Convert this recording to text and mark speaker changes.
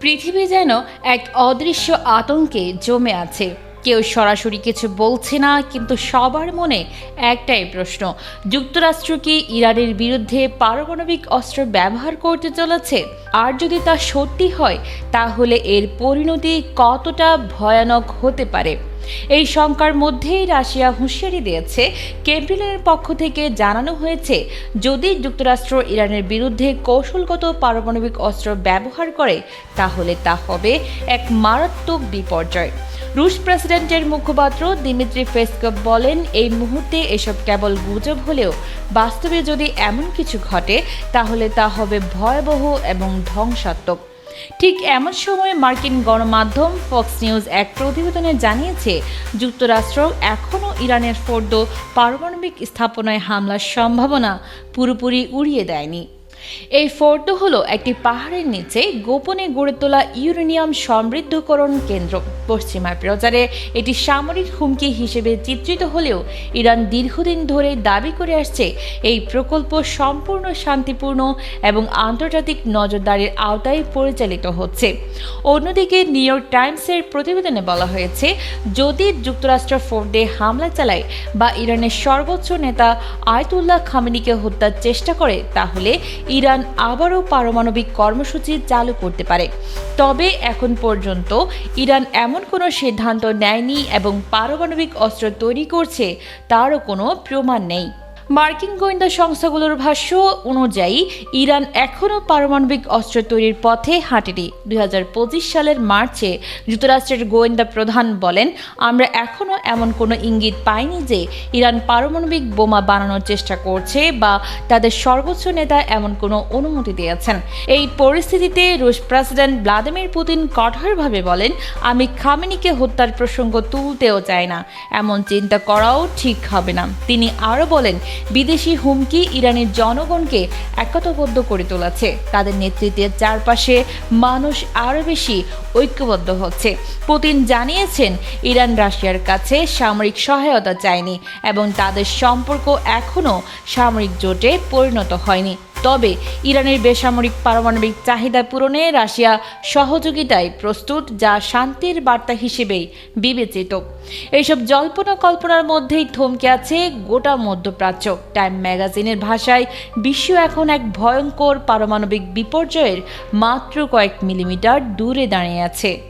Speaker 1: পৃথিবী যেন এক অদৃশ্য আতঙ্কে জমে আছে। কেউ সরাসরি কিছু বলছে না, কিন্তু সবার মনে একটাই প্রশ্ন, যুক্তরাষ্ট্র কি ইরানের বিরুদ্ধে পারমাণবিক অস্ত্র ব্যবহার করতে চলেছে? আর যদি তা সত্যি হয়, তাহলে এর পরিণতি কতটা ভয়ানক হতে পারে? এই শঙ্কার মধ্যেই রাশিয়া হুঁশিয়ারি দিয়েছে। কেমপ্লিনের পক্ষ থেকে জানানো হয়েছে, যদি যুক্তরাষ্ট্র ইরানের বিরুদ্ধে কৌশলগত পারমাণবিক অস্ত্র ব্যবহার করে, তাহলে তা হবে এক মারাত্মক বিপর্যয়। রুশ প্রেসিডেন্টের মুখপাত্র দিমিত্রি পেসকভ বলেন, এই মুহূর্তে এসব কেবল গুজব হলেও বাস্তবে যদি এমন কিছু ঘটে, তাহলে তা হবে ভয়াবহ এবং ধ্বংসাত্মক। ঠিক এমন সময় মার্কিন গণমাধ্যম ফক্স নিউজ এক প্রতিবেদনে জানিয়েছে, যুক্তরাষ্ট্র এখনও ইরানের ফোর্দ পারমাণবিক স্থাপনায় হামলার সম্ভাবনা পুরোপুরি উড়িয়ে দেয়নি। এই ফোর্দ হলো একটি পাহাড়ের নিচে গোপনে গড়ে তোলা ইউরেনিয়াম সমৃদ্ধকরণ কেন্দ্র। পশ্চিমা প্রচারে এটি সামরিক হুমকি হিসেবে চিত্রিত হলেও ইরান দীর্ঘদিন ধরে দাবি করে আসছে এই প্রকল্প সম্পূর্ণ শান্তিপূর্ণ এবং আন্তর্জাতিক নজরদারির আওতায় পরিচালিত হচ্ছে। অন্যদিকে নিউ ইয়র্ক টাইমসের প্রতিবেদনে বলা হয়েছে, যদি যুক্তরাষ্ট্র ফোর্ডে হামলা চালায় বা ইরানের সর্বোচ্চ নেতা আয়তুল্লাহ খামিনিকে হত্যার চেষ্টা করে, তাহলে ইরান আবারও পারমাণবিক কর্মসূচি চালু করতে পারে। তবে এখন পর্যন্ত ইরান এমন কোনো সিদ্ধান্ত নেয়নি এবং পারমাণবিক অস্ত্র তৈরি করছে, তারও কোনো প্রমাণ নেই। মার্কিন গোয়েন্দা সংস্থাগুলোর ভাষ্য অনুযায়ী, ইরান এখনও পারমাণবিক অস্ত্র তৈরির পথে হাঁটেনি। দু হাজার পঁচিশ সালের মার্চে যুক্তরাষ্ট্রের গোয়েন্দা প্রধান বলেন, আমরা এখনও এমন কোনো ইঙ্গিত পাইনি যে ইরান পারমাণবিক বোমা বানানোর চেষ্টা করছে বা তাদের সর্বোচ্চ নেতা এমন কোনো অনুমতি দিয়েছেন। এই পরিস্থিতিতে রুশ প্রেসিডেন্ট ভ্লাদিমির পুতিন কঠোরভাবে বলেন, আমি খামেনিকে হত্যার প্রসঙ্গ তুলতেও চাই না। এমন চিন্তা করাও ঠিক হবে না। তিনি আরও বলেন বিদেশি হুমকি ইরানের জনগণকে একতাবদ্ধ করে তোলাছে তাদের নেতৃত্বের চারপাশে মানুষ আরও বেশি ঐক্যবদ্ধ হচ্ছে। পুতিন জানিয়েছেন, ইরান রাশিয়ার কাছে সামরিক সহায়তা চায়নি এবং তাদের সম্পর্ক এখনও সামরিক জোটে পরিণত হয়নি। তবে ইরানের বেসামরিক পারমাণবিক চাহিদা পূরণে রাশিয়া সহযোগিতায় প্রস্তুত, যা শান্তির বার্তা হিসেবেই বিবেচিত। এইসব জল্পনা কল্পনার মধ্যেই থমকে আছে গোটা মধ্যপ্রাচ্য। টাইম ম্যাগাজিনের ভাষায়, বিশ্ব এখন এক ভয়ঙ্কর পারমাণবিক বিপর্যয়ের মাত্র কয়েক মিলিমিটার দূরে দাঁড়িয়ে আছে।